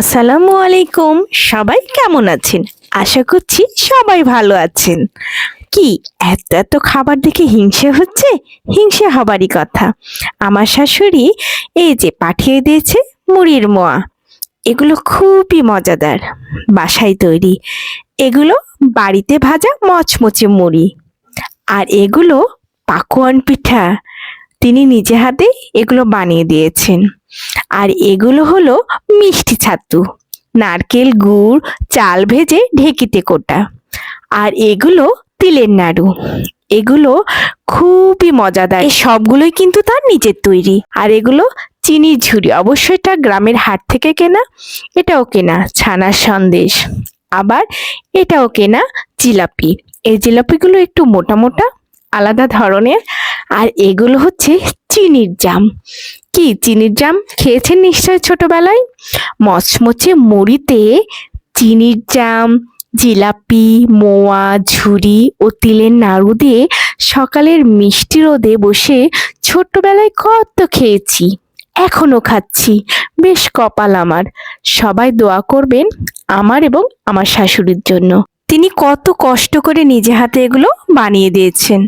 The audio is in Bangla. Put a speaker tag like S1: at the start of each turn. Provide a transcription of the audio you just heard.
S1: আসসালামু আলাইকুম। সবাই কেমন আছেন? আশা করছি সবাই ভালো আছেন। কি, এত এত খাবার দেখে হিংসে হচ্ছে? হিংসে হবারই কথা। আমার শাশুড়ি এই যে পাঠিয়ে দিয়েছে মুড়ির মোয়া। এগুলো খুবই মজাদার। বাসায় তৈরি। এগুলো বাড়িতে ভাজা মচমচে মুড়ি। আর এগুলো পাকোয়ান পিঠা। তিনি নিজে হাতে এগুলো বানিয়ে দিয়েছেন। আর এগুলো হলো মিষ্টি ছাতু, নারকেল গুড়, চাল ভেজে ঢেকিতে কোটা। আর এগুলো তিলের নাড়ু। এগুলো খুবই মজাদার। সবগুলোই কিন্তু তার নিজের তৈরি। আর এগুলো চিনির ঝুড়ি অবশ্যই এটা গ্রামের হাট থেকে কেনা, এটাও কেনা ছানার সন্দেশ। আবার এটাও কেনা জিলাপি। এই জিলাপিগুলো একটু মোটা মোটা, আলাদা ধরনের। আর এগুলো হচ্ছে চিনির জাম। কি চিনির জাম? খেয়েছেন নিশ্চয় ছোটবেলায়? মচমচে মুড়িতে চিনির জাম, জিলাপি, মোয়া, ঝুরি ও তিলের নাড়ু দিয়ে সকালের মিষ্টি রোদে বসে ছোট্টবেলায় কত খেয়েছি, এখনও খাচ্ছি, বেশ কপাল আমার। সবাই দোয়া করবেন আমার এবং আমার শাশুড়ির জন্য। তিনি কত কষ্ট করে নিজে হাতে এগুলো বানিয়ে দিয়েছেন।